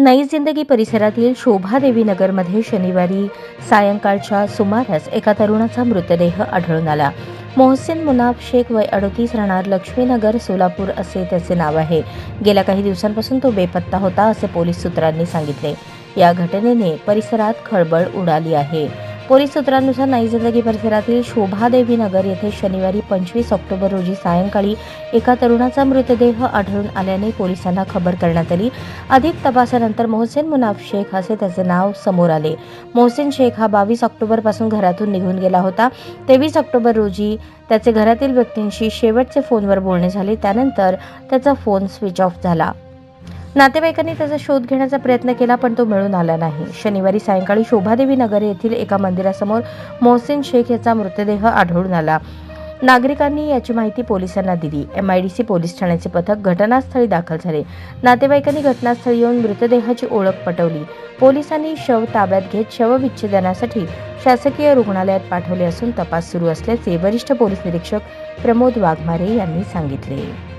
नई जिंदगी परिसरातील शोभादेवी नगरमध्ये शनिवारी सायंकाळच्या सुमारास एका तरुणाचा मृतदेह आढळून आला. मोहसिन मुनाफ शेख वय अडतीस राहणार लक्ष्मीनगर सोलापूर असे त्याचे नाव आहे. गेल्या काही दिवसांपासून तो बेपत्ता होता असे पोलीस सूत्रांनी सांगितले. या घटनेने परिसरात खळबळ उडाली आहे. पोलीस सूत्रांनुसार नई जिंदगी परिसरातील शोभादेवी नगर येथे शनिवारी पंचवीस ऑक्टोबर रोजी सायंकाळी एका तरुणाचा मृतदेह आढळून आल्याने पोलिसांना खबर करण्यात आली. अधिक तपासानंतर मोहसेन मुनाफ शेख असे त्याचे नाव समोर आले. मोहसेन शेख हा बावीस ऑक्टोबरपासून घरातून निघून गेला होता. तेवीस ऑक्टोबर रोजी त्याचे घरातील व्यक्तींशी शेवटचे फोनवर बोलणे झाले. त्यानंतर त्याचा फोन स्विच ऑफ झाला. नातेवाईकांनी त्याचा शोध घेण्याचा प्रयत्न केला पण तो मिळून आला नाही. शनिवारी सायंकाळी शोभादेवी नगर येथील एका मंदिरासमोर मोहसिन शेख याचा मृतदेह आढळून आला. नागरिकांनी याची माहिती पोलिसांना दिली. M I D C police ठाण्याचे पथक घटनास्थळी दाखल झाले. नातेवाईकांनी घटनास्थळी येऊन मृतदेहाची ओळख पटवली. पोलिसांनी शव ताब्यात घेत शवविच्छेदनासाठी शासकीय रुग्णालयात पाठवले असून तपास सुरू असल्याचे वरिष्ठ पोलीस निरीक्षक प्रमोद वाघमारे यांनी सांगितले.